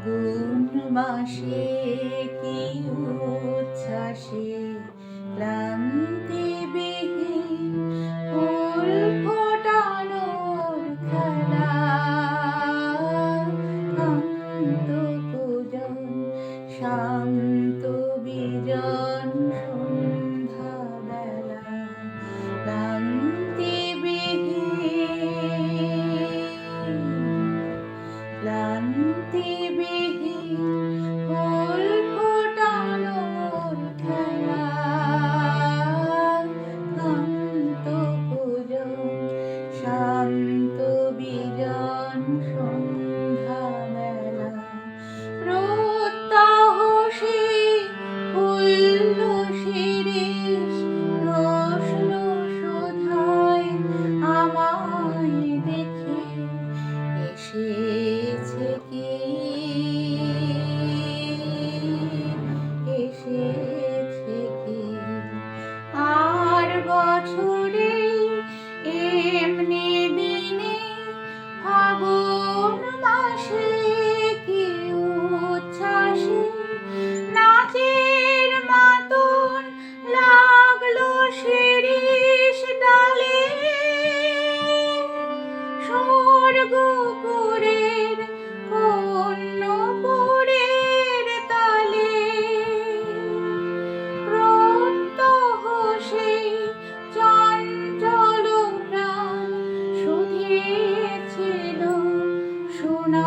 ফাগুন মাসে কি উচ্ছ্বাসে? লা গোপুরের অন্নপুরের তালে প্রত্যহ সেই চঞ্চল প্রাণ শুধিয়েছিল সোনা